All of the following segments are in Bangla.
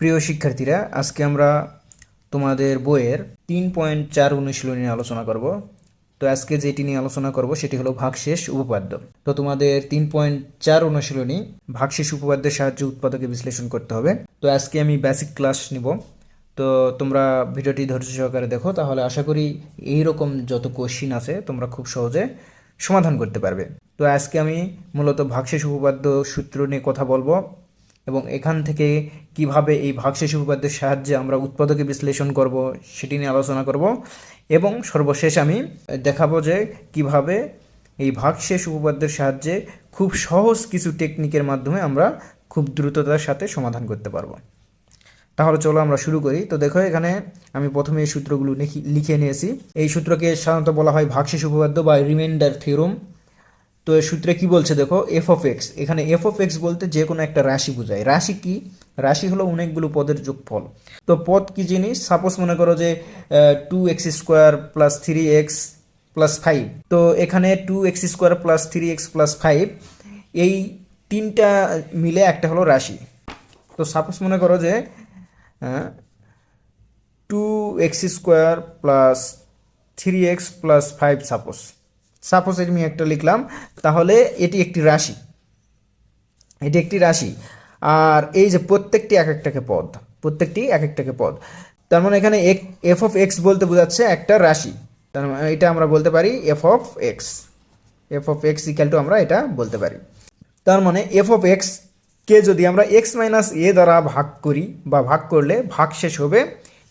প্রিয় শিক্ষার্থীরা, আজকে আমরা তোমাদের বইয়ের তিন পয়েন্ট চার অনুশীলনী নিয়ে আলোচনা করব। তো আজকে যেটি নিয়ে আলোচনা করব সেটি হলো ভাগশেষ উপপাদ্য। তো তোমাদের তিন পয়েন্ট চার অনুশীলনী ভাগশেষ উপপাদ্যের সাহায্যে উৎপাদকে বিশ্লেষণ করতে হবে। তো আজকে আমি বেসিক ক্লাস নিব। তো তোমরা ভিডিওটি ধৈর্য সহকারে দেখো, তাহলে আশা করি এই রকম যত কোশ্চিন আছে তোমরা খুব সহজে সমাধান করতে পারবে। তো আজকে আমি মূলত ভাগশেষ উপপাদ্য সূত্র নিয়ে কথা বলব। এবং এখান থেকে কীভাবে এই ভাগশেষ উপপাদ্যের সাহায্যে আমরা উৎপাদকে বিশ্লেষণ করব সেটি নিয়ে আলোচনা করব। এবং সর্বশেষ আমি দেখাবো যে কীভাবে এই ভাগশেষ উপপাদ্যের সাহায্যে খুব সহজ কিছু টেকনিকের মাধ্যমে আমরা খুব দ্রুততার সাথে সমাধান করতে পারব। তাহলে চলো আমরা শুরু করি। তো দেখো এখানে আমি প্রথমে এই সূত্রগুলো লিখি- নিয়েছি। এই সূত্রকে সাধারণত বলা হয় ভাগশেষ উপপাদ্য বা রিমাইন্ডার থিওরম তো সূত্রে কি বলছে দেখো এফ অফ এক্স এখানে এফ অফ এক্স বলতে যে কোনো একটা রাশি বোঝায়। রাশি কি? রাশি হলো অনেকগুলো পদের যোগফল। তো পদ কি জিনিস? সাপোজ মনে করো যে two X square plus three X plus five তো এখানে two X square plus three X plus five এই তিনটা মিলে একটা হলো রাশি। তো সাপোজ মনে করো যে two X square plus three X plus five suppose suppose আমি একটা লিখলাম, তাহলে এটি একটি রাশি। এটি একটি রাশি। আর এই যে প্রত্যেকটি এক একটাকে পদ, প্রত্যেকটি এক একটাকে পদ। তার মানে এখানে এফ অফ এক্স বলতে বোঝাচ্ছে একটা রাশি। তার মানে এটা আমরা বলতে পারি F of X F of X equal to আমরা এটা বলতে পারি। তার মানে এফ অফ এক্স কে যদি আমরা এক্স মাইনাস এ দ্বারা ভাগ করি বা ভাগ করলে ভাগ শেষ হবে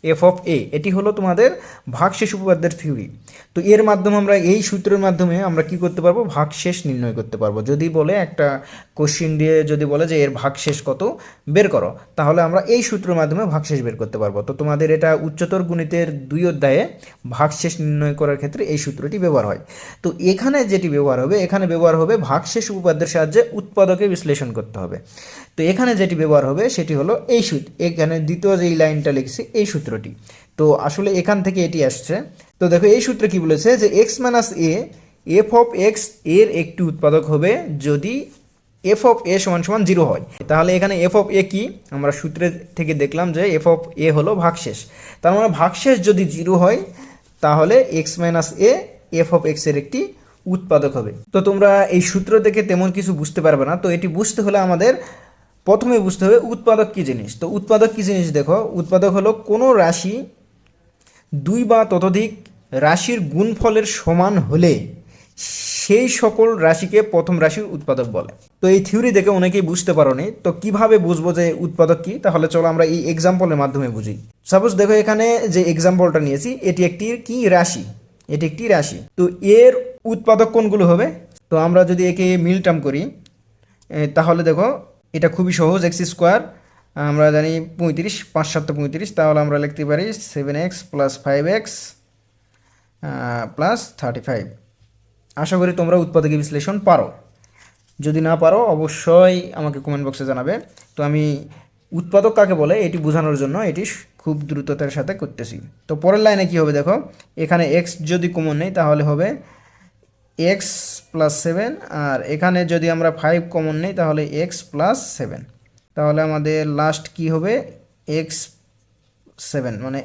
এফ অফ এ এটি হলো তোমাদের ভাগশেষ উপপাদ্যের থিওরি তো এর মাধ্যমে আমরা এই সূত্রের মাধ্যমে আমরা কি করতে পারব? ভাগশেষ নির্ণয় করতে পারব। যদি বলে একটা কোশ্চিন দিয়ে যদি বলে যে এর ভাগশেষ কত, বের করো। তাহলে আমরা এই সূত্রের মাধ্যমে ভাগশেষ বের করতে পারব। তো তোমাদের এটা উচ্চতর গণিতের দুই অধ্যায়ে ভাগশেষ নির্ণয় করার ক্ষেত্রে এই সূত্রটি ব্যবহার হয়। তো এখানে যেটি ব্যবহার হবে, এখানে ব্যবহার হবে ভাগশেষ উপপাদ্যের সাহায্যে উৎপাদকে বিশ্লেষণ করতে হবে। তো এখানে যেটি ব্যবহার হবে, সেটি হলো এই সূত্র। এখানে দ্বিতীয় যে লাইনটা লিখছি, এই সূত্রটি। তো আসলে এখান থেকে এটি আসছে। তো দেখো, এই সূত্রে কি বলেছে যে X minus A F of এক্সের একটি উৎপাদক হবে যদি এফ অফ এ সমান সমান জিরো হয়। তাহলে এখানে এফ অফ এ কি? আমরা সূত্রে থেকে দেখলাম যে এফ অফ এ হলো ভাগশেষ। তার মানে ভাগশেষ যদি জিরো হয়, তাহলে X minus A F of এক্সের একটি উৎপাদক হবে। তো তোমরা এই সূত্র থেকে তেমন কিছু বুঝতে পারবে না। তো এটি বুঝতে হলে আমাদের প্রথমে বুঝতে হবে উৎপাদক কী জিনিস। তো উৎপাদক কী জিনিস দেখো, উৎপাদক হলো কোনো রাশি দুই বা ততোধিক রাশির গুণফলের সমান হলে সেই সকল রাশিকে প্রথম রাশির উৎপাদক বলে। তো এই থিওরি দেখে অনেকেই বুঝতে পারোনি। তো কীভাবে বুঝব যে উৎপাদক কি? তাহলে চলো আমরা এই এক্সাম্পলের মাধ্যমে বুঝি। সাপোজ দেখো এখানে যে এক্সাম্পলটা নিয়েছি, এটি একটি কি রাশি? এটি একটি রাশি। তো এর উৎপাদক কোনগুলো হবে? তো আমরা যদি একে মিল টার্ম করি তাহলে দেখো এটা খুবই সহজ এক্স স্কোয়ার আমরা জানি পঁয়ত্রিশ, পাঁচ সাতটা পঁয়ত্রিশ, তাহলে আমরা লিখতে পারি seven X plus five X plus thirty five আশা করি তোমরা উৎপাদকে বিশ্লেষণ পারো। যদি না পারো, অবশ্যই আমাকে কমেন্ট বক্সে জানাবে। তো আমি উৎপাদক কাকে বলে, এটি বোঝানোর জন্য এটি খুব দ্রুততার সাথে করতেছি। তো পরের লাইনে কি হবে দেখো, এখানে এক্স যদি কমন নেই, তাহলে হবে এক্স প্লাস সেভেন আর এখানে যদি আমরা ফাইভ কমন নেই, তাহলে এক্স প্লাস সেভেন তাহলে আমাদের লাস্ট কি হবে? এক্স সেভেন মানে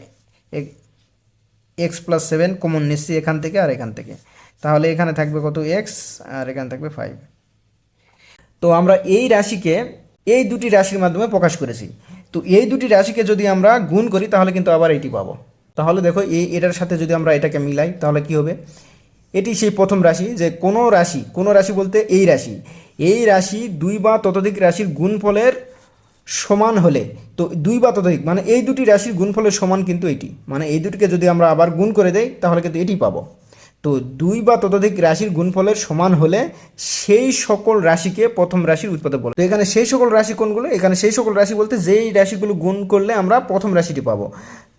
এক্স প্লাস সেভেন কমন নিচ্ছি এখান থেকে আর এখান থেকে। তাহলে এখানে থাকবে কত? এক্স আর এখানে থাকবে ফাইভ তো আমরা এই রাশিকে, এই দুটি রাশির মাধ্যমে প্রকাশ করেছি। তো এই দুটি রাশিকে যদি আমরা গুণ করি, তাহলে কিন্তু আবার এটি পাবো। তাহলে দেখো, এই এটার সাথে যদি আমরা এটাকে মিলাই, তাহলে কি হবে? এটি সেই প্রথম রাশি যে কোনো রাশি কোনো রাশি বলতে এই রাশি। এই রাশি দুই বা ততোধিক রাশির গুণফলের সমান হলে, তো দুই বা ততোধিক মানে এই দুটি রাশির গুণফলের সমান কিন্তু এটি। মানে এই দুটিকে যদি আমরা আবার গুণ করে দেই, তাহলে কিন্তু এটি পাবো। তো দুই বা ততোধিক রাশির গুণফলের সমান হলে সেই সকল রাশিকে প্রথম রাশির উৎপাদক বলে। তো এখানে সেই সকল রাশি কোনগুলো? এখানে সেই সকল রাশি বলতে যেই রাশিগুলো গুণ করলে আমরা প্রথম রাশিটি পাবো।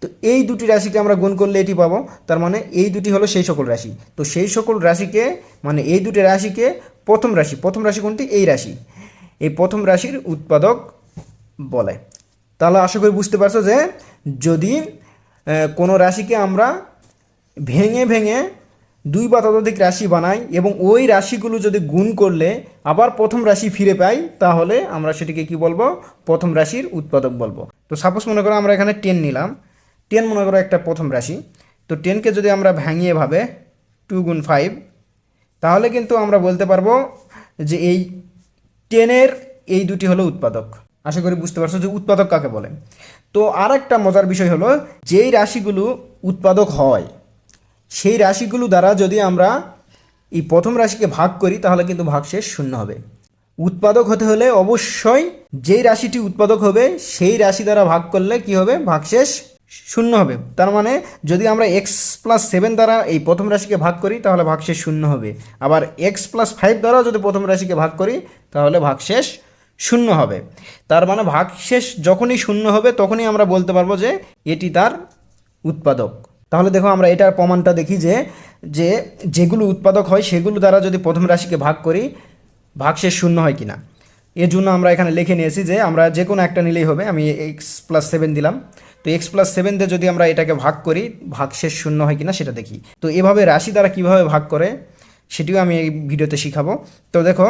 তো এই দুটি রাশিকে আমরা গুণ করলে এটি পাবো। তার মানে এই দুটি হলো সেই সকল রাশি। তো সেই সকল রাশিকে মানে এই দুটি রাশিকে প্রথম রাশি প্রথম রাশি কোনটি? এই রাশি। এই প্রথম রাশির উৎপাদক বলে। তাহলে আশা করি বুঝতে পারছ যে যদি কোনো রাশিকে আমরা ভেঙে ভেঙে দুই বা ততোধিক রাশি বানাই এবং ওই রাশিগুলো যদি গুণ করলে আবার প্রথম রাশি ফিরে পাই, তাহলে আমরা সেটিকে কি বলব? প্রথম রাশির উৎপাদক বলব। তো সাপোজ মনে করো আমরা এখানে টেন নিলাম। টেন মনে করো একটা প্রথম রাশি। তো টেনকে যদি আমরা ভাঙিয়ে ভাবে টু গুণ ফাইভ তাহলে কিন্তু আমরা বলতে পারব যে এই টেনের এই দুটি হলো উৎপাদক। আশা করি বুঝতে পারছ যে উৎপাদক কাকে বলে? তো আর একটা মজার বিষয় হলো, যেই রাশিগুলো উৎপাদক হয় সেই রাশিগুলো দ্বারা যদি আমরা এই প্রথম রাশিকে ভাগ করি, তাহলে কিন্তু ভাগশেষ শূন্য হবে। উৎপাদক হতে হলে অবশ্যই যেই রাশিটি উৎপাদক হবে, সেই রাশি দ্বারা ভাগ করলে কি হবে? ভাগশেষ শূন্য হবে। তার মানে যদি আমরা এক্স প্লাস সেভেন দ্বারা এই প্রথম রাশিকে ভাগ করি, তাহলে ভাগশেষ শূন্য হবে। আবার এক্স প্লাস ফাইভ দ্বারাও যদি প্রথম রাশিকে ভাগ করি, তাহলে ভাগশেষ শূন্য হবে। তার মানে ভাগশেষ যখনই শূন্য হবে, তখনই আমরা বলতে পারব যে এটি তার উৎপাদক। তাহলে দেখো আমরা এটার প্রমাণটা দেখি যে যে যেগুলো উৎপাদক হয় সেগুলো দ্বারা যদি প্রথম রাশিকে ভাগ করি, ভাগশেষ শূন্য হয় কিনা। এর জন্য আমরা এখানে লিখে নিয়েছি যে আমরা যে কোনো একটা নিলেই হবে, আমি এক্স প্লাস সেভেন দিলাম। তো এক্স প্লাস সেভেন দিয়ে যদি আমরা এটাকে ভাগ করি, ভাগশেষ শূন্য হয় কিনা সেটা দেখি। তো এভাবে রাশি দ্বারা কীভাবে ভাগ করে, সেটিও আমি এই ভিডিওতে শিখাবো। তো দেখো,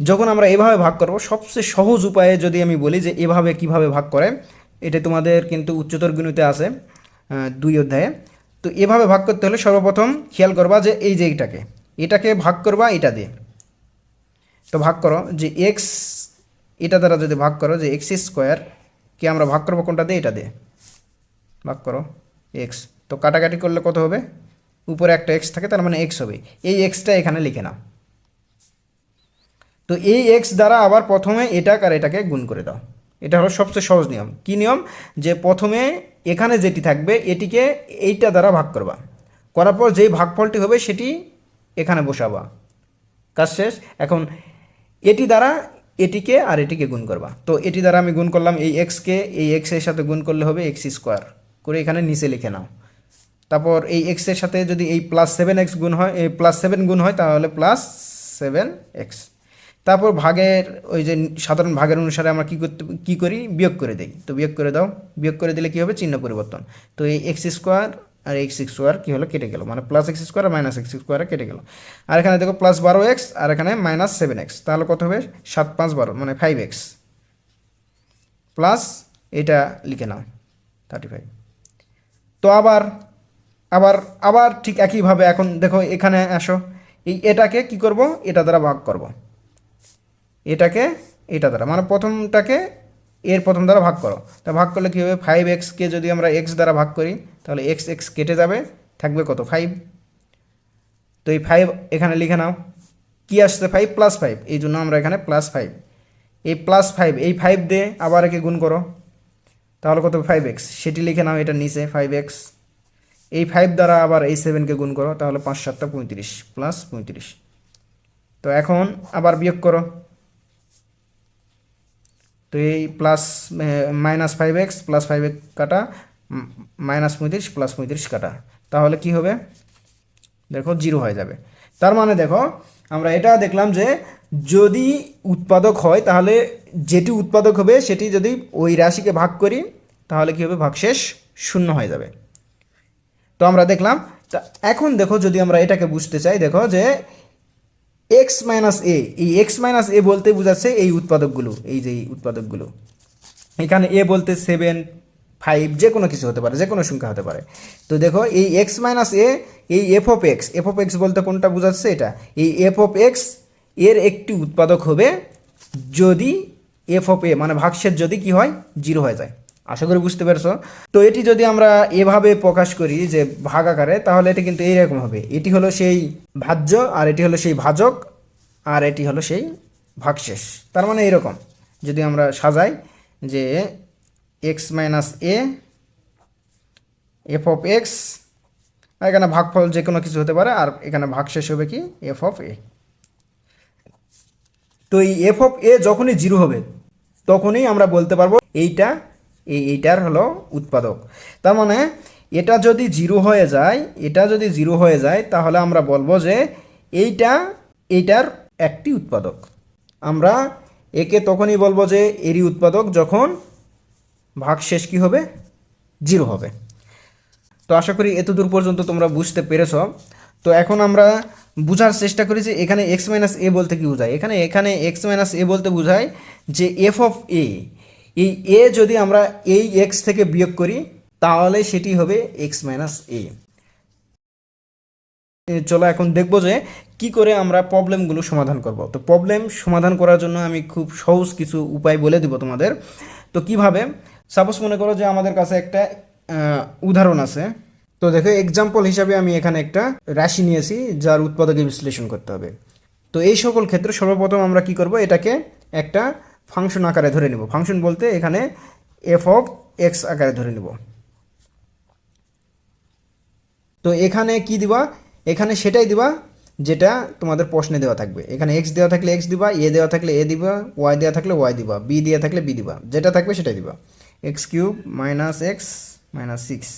যখন আমরা এভাবে ভাগ করব, সবচেয়ে সহজ উপায়ে যদি আমি বলি যে এভাবে কীভাবে ভাগ করে, এটা তোমাদের কিন্তু উচ্চতর গণিতে আছে। দুই অধ্যায়ে। তো এভাবে ভাগ করতে হলে সর্বপ্রথম খেয়াল করবা যে এই যে এইটাকে, এটাকে ভাগ করবা এটা দিয়ে। তো ভাগ করো যে এক্স এটা দ্বারা যদি ভাগ করো যে এক্স স্কোয়ার কে আমরা ভাগ করব কোনটা দিয়ে? এটা দিয়ে। ভাগ করো এক্স তো কাটাকাটি করলে কত হবে? উপরে একটা এক্স থাকে, তার মানে এক্স হবে। এই এক্সটা এখানে লিখে নাও। তো এই এক্স দ্বারা আবার প্রথমে এটা আর এটাকে গুণ করে দাও। এটা হলো সবচেয়ে সহজ নিয়ম। কী নিয়ম? যে প্রথমে এখানে যেটি থাকবে, এটিকে এইটা দ্বারা ভাগ করবা। করার পর যেই ভাগফলটি হবে, সেটি এখানে বসাবা। কাজ শেষ। এখন এটি দ্বারা এটিকে আর এটিকে গুণ করবা। তো এটি দ্বারা আমি গুণ করলাম এই এক্সকে এই এক্সের সাথে গুণ করলে হবে এক্স স্কোয়ার করে এখানে নিচে লিখে নাও। তারপর এই এক্সের সাথে যদি এই প্লাস সেভেন এক্স গুণ হয়, এই প্লাস সেভেন গুণ হয়, তাহলে প্লাস সেভেন এক্স তারপর ভাগের, ওই যে সাধারণ ভাগের অনুসারে আমরা কী করতে, কী করি? বিয়োগ করে দিই। তো বিয়োগ করে দাও। বিয়োগ করে দিলে কী হবে? চিহ্ন পরিবর্তন। তো এই এক্স স্কোয়ার আর এক্স স্কোয়ার কী হলো? কেটে গেল। মানে প্লাস এক্স স্কোয়ার আর মাইনাস এক্স স্কোয়ারে কেটে গেল। আর এখানে দেখো প্লাস বারো এক্স আর এখানে মাইনাস সেভেন এক্স তাহলে কত হবে? সাত পাঁচ বারো মানে ফাইভ এক্স প্লাস এটা লিখে নাও থার্টি ফাইভ তো আবার আবার আবার ঠিক একইভাবে এখন দেখো এখানে আসো। এই এটাকে কি করব? এটা দ্বারা ভাগ করব। এটাকে এটা দ্বারা। মানে প্রথমটাকে এর প্রথম দ্বারা ভাগ করো। তা ভাগ করলে কী হবে? ফাইভ এক্সকে যদি আমরা এক্স দ্বারা ভাগ করি, তাহলে এক্স এক্স কেটে যাবে। থাকবে কত? ফাইভ তো এই ফাইভ এখানে লিখে নাও। কি আসছে ফাইভ প্লাস ফাইভ এই জন্য আমরা এখানে প্লাস ফাইভ এই প্লাস ফাইভ এই ফাইভ দিয়ে আবার একে গুণ করো। তাহলে কত? ফাইভ এক্স সেটি লিখে নাও এটা নিচে ফাইভ এক্স এই ফাইভ দ্বারা আবার এই সেভেনকে গুণ করো, তাহলে পাঁচ সাতটা পঁয়ত্রিশ প্লাস পঁয়ত্রিশ। তো এখন আবার বিয়োগ করো। তো এই plus minus five X plus five X কাটা মাইনাস পঁয়ত্রিশ প্লাস পঁয়ত্রিশ কাটা। তাহলে কি হবে? দেখো জিরো হয়ে যাবে। তার মানে দেখো, আমরা এটা দেখলাম যে যদি উৎপাদক হয়, তাহলে যেটি উৎপাদক হবে, সেটি যদি ওই রাশিকে ভাগ করি, তাহলে কি হবে? ভাগশেষ শূন্য হয়ে যাবে। তো আমরা দেখলাম, তা এখন দেখো যদি আমরা এটাকে বুঝতে চাই, দেখো যে এক্স মাইনাস এ এই এক্স মাইনাস এ বলতে বোঝাচ্ছে এই উৎপাদকগুলো, এই যে এই উৎপাদকগুলো। এখানে এ বলতে সেভেন ফাইভ যে কোনো কিছু হতে পারে, যে কোনো সংখ্যা হতে পারে। তো দেখো, এই এক্স মাইনাস এ এই F of X F of X বলতে কোনটা বোঝাচ্ছে এটা? এই এফ অফ এক্সের একটি উৎপাদক হবে যদি এফ অফ এ মানে ভাগশেষ যদি কি হয় জিরো হয়ে যায়। আশা করি বুঝতে পারছ। তো এটি যদি আমরা এভাবে প্রকাশ করি যে ভাগ আকারে, তাহলে এটি কিন্তু এইরকম হবে। এটি হলো সেই ভাজ্য আর এটি হলো সেই ভাজক আর এটি হলো সেই ভাগশেষ। তার মানে এরকম যদি আমরা সাজাই যে X minus A F of X এখানে ভাগফল যে কোনো কিছু হতে পারে, আর এখানে ভাগশেষ হবে কি? এফ অফ এ তো এই এফ অফ এ যখনই জিরো হবে, তখনই আমরা বলতে পারব এইটা এই এইটার হলো উৎপাদক। তার মানে এটা যদি জিরো হয়ে যায়, এটা যদি জিরো হয়ে যায়, তাহলে আমরা বলব যে এইটা, এইটার একটি উৎপাদক। আমরা একে তখনই বলব যে এরই উৎপাদক যখন ভাগশেষ কী হবে? জিরো হবে। তো আশা করি এতদূর পর্যন্ত তোমরা বুঝতে পেরেছ। তো এখন আমরা বোঝার চেষ্টা করি যে এখানে এক্স মাইনাস এ বলতে কি বোঝায়? এখানে এখানে এক্স মাইনাস এ বলতে বোঝায় যে এফ অফ এ এই এ যদি আমরা এই এক্স থেকে বিয়োগ করি, তাহলে সেটি হবে এক্স মাইনাস এ, চলো এখন দেখব যে কি করে আমরা প্রবলেমগুলো সমাধান করব। তো প্রবলেম সমাধান করার জন্য আমি খুব সহজ কিছু উপায় বলে দিব তোমাদের। তো কীভাবে? সাপোজ মনে করো যে আমাদের কাছে একটা উদাহরণ আছে। তো দেখো এক্সাম্পল হিসাবে আমি এখানে একটা রাশি নিয়েছি, যার উৎপাদকে বিশ্লেষণ করতে হবে। তো এই সকল ক্ষেত্রে সর্বপ্রথম আমরা কি করব? এটাকে একটা ফাংশন আকারে ধরে নিব। ফাংশন বলতে এখানে এফ অফ এক্স আকারে ধরে নিব। তো এখানে কি দিবা? এখানে সেটাই দিবা যেটা তোমাদের প্রশ্নে দেওয়া থাকবে। এখানে এক্স দেওয়া থাকলে এক্স দিবা এ দেওয়া থাকলে এ দিবা ওয়াই দেওয়া থাকলে ওয়াই দিবা বি দেওয়া থাকলে বি দিবা। যেটা থাকবে সেটাই দিবা। X cube minus X minus six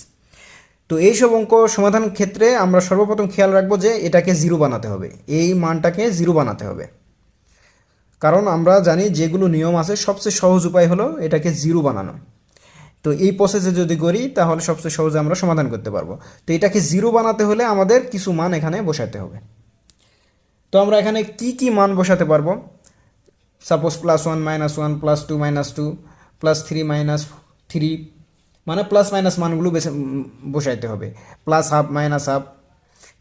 তো এইসব অঙ্ক সমাধান ক্ষেত্রে আমরা সর্বপ্রথম খেয়াল রাখব যে এটাকে জিরো বানাতে হবে। এই মানটাকে জিরো বানাতে হবে। কারণ আমরা জানি যেগুলো নিয়ম আছে, সবচেয়ে সহজ উপায় হলো এটাকে জিরো বানানো। তো এই প্রসেসে যদি করি, তাহলে সবচেয়ে সহজে আমরা সমাধান করতে পারব। তো এটাকে জিরো বানাতে হলে আমাদের কিছু মান এখানে বসাতে হবে। তো আমরা এখানে কি কি মান বসাতে পারব? Suppose plus one minus one plus two minus two plus three minus three মানে প্লাস মাইনাস মানগুলো বসাইতে হবে। প্লাস হাফ মাইনাস হাফ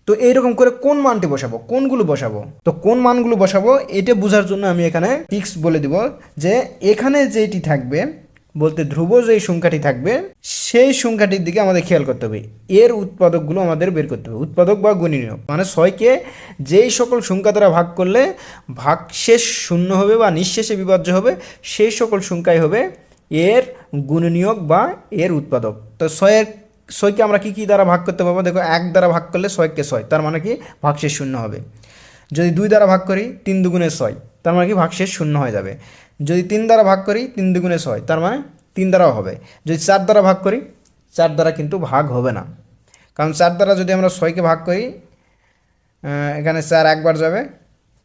তো এইরকম করে কোন মানটি বসাবো? কোনগুলো বসাবো? তো কোন মানগুলো বসাবো? এটা বোঝার জন্য আমি এখানে টিক্স বলে দিব যে এখানে যেটি থাকবে, বলতে ধ্রুব যেই সংখ্যাটি থাকবে, সেই সংখ্যাটির দিকে আমাদের খেয়াল করতে হবে। এর উৎপাদকগুলো আমাদের বের করতে হবে। উৎপাদক বা গুণনীয়ক মানে ছয়কে যেই সকল সংখ্যা দ্বারা ভাগ করলে, ভাগশেষ শূন্য হবে বা নিঃশেষে বিভাজ্য হবে, সেই সকল সংখ্যাই হবে এর গুণনীয়ক বা এর উৎপাদক। তো ছয়ের ছয়কে আমরা কি কি দ্বারা ভাগ করতে পারব? দেখো, এক দ্বারা ভাগ করলে ছয়কে ছয়, তার মানে কি? ভাগশেষ শূন্য হবে। যদি দুই দ্বারা ভাগ করি, তিন দুগুণে ছয়, তার মানে কি? ভাগশেষ শূন্য হয়ে যাবে। যদি তিন দ্বারা ভাগ করি, তিন দুগুণে ছয়, তার মানে তিন দ্বারাও হবে। যদি চার দ্বারা ভাগ করি, চার দ্বারা কিন্তু ভাগ হবে না। কারণ চার দ্বারা যদি আমরা ছয়কে ভাগ করি এখানে চার একবার যাবে,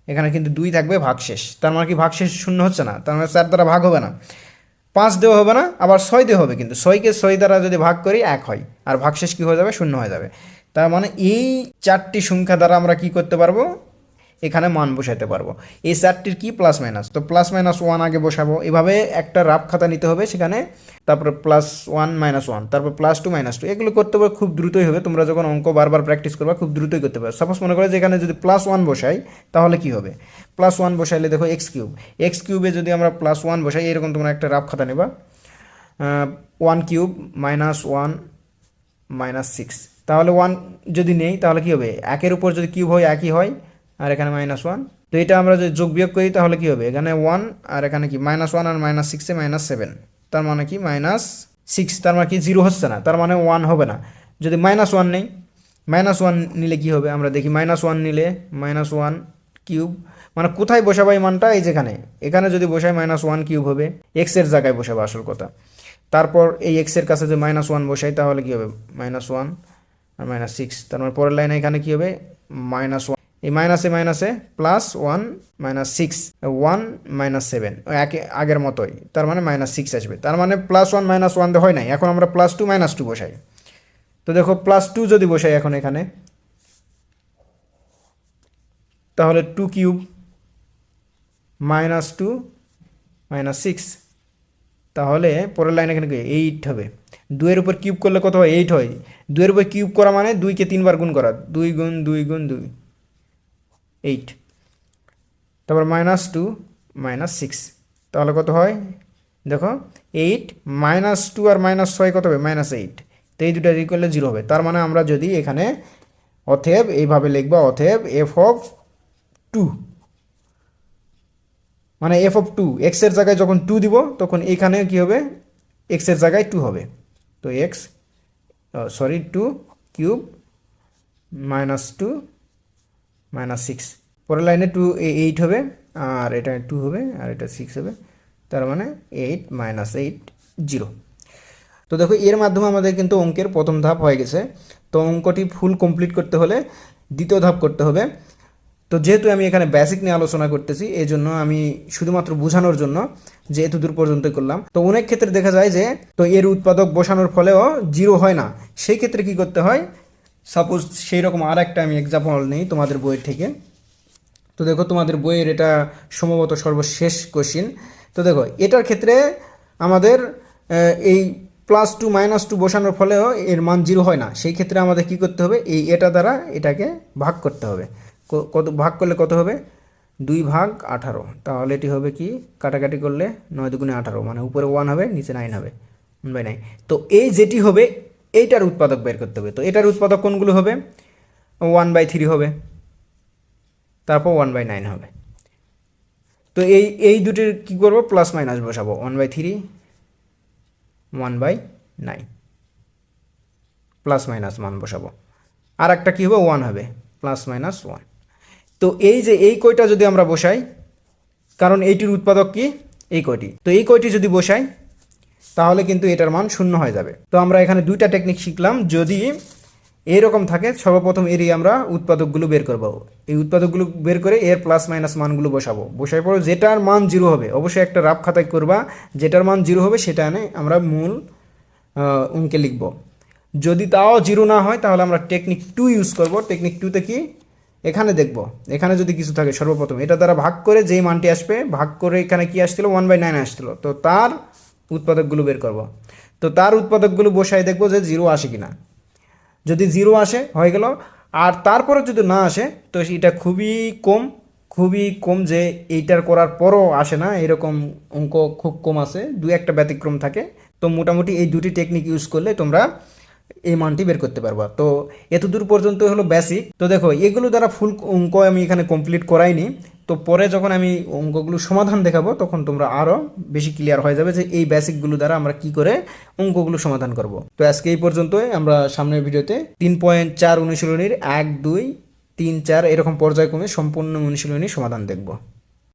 এখানে কিন্তু দুই থাকবে ভাগশেষ। তার মানে কি? ভাগশেষ শূন্য হচ্ছে না, তার মানে চার দ্বারা ভাগ হবে না। পাঁচ দেওয়া হবে না, আবার ছয় দেওয়া হবে কিন্তু। ছয়কে ছয় দ্বারা যদি ভাগ করি, এক হয়। আর ভাগশেষ কী হয়ে যাবে? শূন্য হয়ে যাবে। তার মানে এই চারটি সংখ্যা দ্বারা আমরা কি করতে পারব? এখানে মান বসাতে পারব। এই চারটির কি প্লাস মাইনাস তো প্লাস মাইনাস ওয়ান আগে বসাবো। এভাবে একটা রাফ খাতা নিতে হবে সেখানে, তারপর প্লাস ওয়ান মাইনাস ওয়ান তারপর প্লাস টু মাইনাস টু এগুলো করতে পারবে খুব দ্রুতই হবে। তোমরা যখন অঙ্ক বারবার প্র্যাকটিস করবে, খুব দ্রুতই করতে পারবে সাপোজ মনে করো যে এখানে যদি প্লাস ওয়ান বসাই, তাহলে কি হবে? প্লাস ওয়ান বসাইলে দেখো এক্স কিউব এক্স কিউবে যদি আমরা প্লাস ওয়ান বসাই, এরকম তোমরা একটা রাফ খাতা নেবা। One cube minus one minus six তাহলে ওয়ান যদি নেই, তাহলে কি হবে? একের উপর যদি কিউব হয়, একই হয় আর এখানে মাইনাস ওয়ান তো এটা আমরা যদি যোগ বিয়োগ করি, তাহলে কি হবে? এখানে ওয়ান আর এখানে কি? মাইনাস ওয়ান আর মাইনাস সিক্সে মাইনাস সেভেন তার মানে কি? মাইনাস সিক্স তার মানে কি? জিরো হচ্ছে না। তার মানে ওয়ান হবে না। যদি মাইনাস ওয়ান নেই মাইনাস ওয়ান নিলে কি হবে? আমরা দেখি মাইনাস ওয়ান নিলে মাইনাস ওয়ান কিউব মানে কোথায় বসাবো এই মানটা? এই যেখানে। এখানে যদি বসাই মাইনাস ওয়ান কিউব হবে এক্সের জায়গায় বসাবো আসল কথা। তারপর এই এক্সের কাছে যদি মাইনাস ওয়ান বসাই, তাহলে কী হবে? মাইনাস ওয়ান আর মাইনাস সিক্স তার মানে পরের লাইনে এখানে কী হবে? মাইনাস এই মাইনাসে মাইনাসে plus one minus six one minus seven একে আগের মতোই। তার মানে মাইনাস সিক্স আসবে। তার মানে প্লাস ওয়ান মাইনাস ওয়ান হয় নাই। এখন আমরা প্লাস টু মাইনাস টু বসাই। তো দেখো প্লাস টু যদি বসাই এখন এখানে, তাহলে two cube minus two minus six তাহলে পরের লাইন এখানে কি এইট হবে। দুয়ের উপর কিউব করলে কত হয়? এইট হয়। দুয়ের উপর কিউব করা মানে দুইকে তিনবার গুণ করা। দুই গুণ দুই গুণ, দুই। এইট। তারপর মাইনাস টু মাইনাস সিক্স তাহলে কত হয়? দেখো এইট মাইনাস টু আর মাইনাস ছয় কত হবে? মাইনাস এইট তো এই দুটো ই করলে জিরো হবে। তার মানে আমরা যদি এখানে অথেব এইভাবে লিখবা, অথেব এফ অফ টু মানে এফ অফ টু এক্সের জায়গায় যখন টু দিব, তখন এখানে কি হবে? এক্সের জায়গায় টু হবে। তো X sorry two cube minus two minus six পরের লাইনে টু এইট হবে, আর এটা টু হবে, আর এটা সিক্স হবে। তার মানে এইট মাইনাস এইট জিরো তো দেখো, এর মাধ্যমে আমাদের কিন্তু অঙ্কের প্রথম ধাপ হয়ে গেছে। তো অঙ্কটি ফুল কমপ্লিট করতে হলে দ্বিতীয় ধাপ করতে হবে। তো যেহেতু আমি এখানে বেসিক নিয়ে আলোচনা করতেছি এই জন্য আমি শুধুমাত্র বোঝানোর জন্য যে এত দূর পর্যন্ত করলাম। তো অনেক ক্ষেত্রে দেখা যায় যে, তো এর উৎপাদক বসানোর ফলেও জিরো হয় না। সেই ক্ষেত্রে কি করতে হয়? সাপোজ সেই রকম আর একটা আমি এক্সাম্পল নেই তোমাদের বইয়ের থেকে। তো দেখো তোমাদের বইয়ের এটা সম্ভবত সর্বশেষ কোশ্চিন তো দেখো, এটার ক্ষেত্রে আমাদের এই প্লাস টু মাইনাস টু বসানোর ফলেও এর মান জিরো হয় না। সেই ক্ষেত্রে আমাদের কি করতে হবে? এই এটা দ্বারা এটাকে ভাগ করতে হবে। কত, ভাগ করলে কত হবে? দুই ভাগ আঠারো। তাহলে এটি হবে কি? কাটাকাটি করলে নয় দুগুণে আঠারো। মানে উপরে ওয়ান হবে, নিচে নাইন হবে। বাই নাইন তো এই যেটি হবে এইটার উৎপাদক বের করতে হবে। তো এটার উৎপাদক কোনগুলো হবে? ওয়ান বাই থ্রি হবে। তারপর ওয়ান বাই নাইন হবে। তো এই এই দুটির কী করব? প্লাস মাইনাস বসাবো। One by three, one by nine. Plus minus মান বসাবো। আর একটা কী হবে? ওয়ান হবে। Plus minus one. তো এই যে, এই কয়টা যদি আমরা বসাই, কারণ এইটির উৎপাদক কি? এই কয়টি। তো এই কয়টি যদি বসাই তাহলে কিন্তু এটার মান শূন্য হয়ে যাবে। তো আমরা এখানে দুইটা টেকনিক শিখলাম। যদি এরকম থাকে, সর্বপ্রথম এরই আমরা উৎপাদকগুলো বের করব। এই উৎপাদকগুলো বের করে এর প্লাস মাইনাস মানগুলো বসাবো। বসার পর যেটার মান জিরো হবে, অবশ্যই একটা রাফ খাতায় করবা। যেটার মান জিরো হবে, সেটা এনে আমরা মূল অঙ্কে লিখব। যদি তাও জিরো না হয়, তাহলে আমরা টেকনিক টু ইউজ করব। টেকনিক টুতে কি? এখানে দেখব। এখানে যদি কিছু থাকে, সর্বপ্রথম। এটা দ্বারা ভাগ করে যেই মানটি আসবে, ভাগ করে এখানে কি আসছিল? ওয়ান বাই নাইন আসছিল। তো তার উৎপাদকগুলো বের করব। তো তার উৎপাদকগুলো বসাই দেখব যে জিরো আসে কিনা। যদি জিরো আসে, হয়ে গেল। আর তারপরে যদি না আসে, তো এটা খুবই কম খুবই কম যে এইটার করার পরও আসে না। এরকম অঙ্ক খুব কম আছে, দু একটা ব্যতিক্রম থাকে। তো মোটামুটি এই দুটি টেকনিক ইউজ করলে তোমরা এই মানটি বের করতে পারবা। তো এতদূর পর্যন্ত হলো বেসিক তো দেখো, এগুলো দ্বারা ফুল অঙ্ক আমি এখানে কমপ্লিট করাইনি। তো পরে যখন আমি অঙ্কগুলো সমাধান দেখাবো, তখন তোমরা আরও বেশি ক্লিয়ার হয়ে যাবে যে এই বেসিকগুলো দ্বারা আমরা কি করে অঙ্কগুলো সমাধান করব। তো আজকে এই পর্যন্তই। আমরা সামনের ভিডিওতে তিন পয়েন্ট চার অনুশীলনীর এক, দুই, তিন, চার এরকম পর্যায়ক্রমে সম্পূর্ণ অনুশীলনী সমাধান দেখব।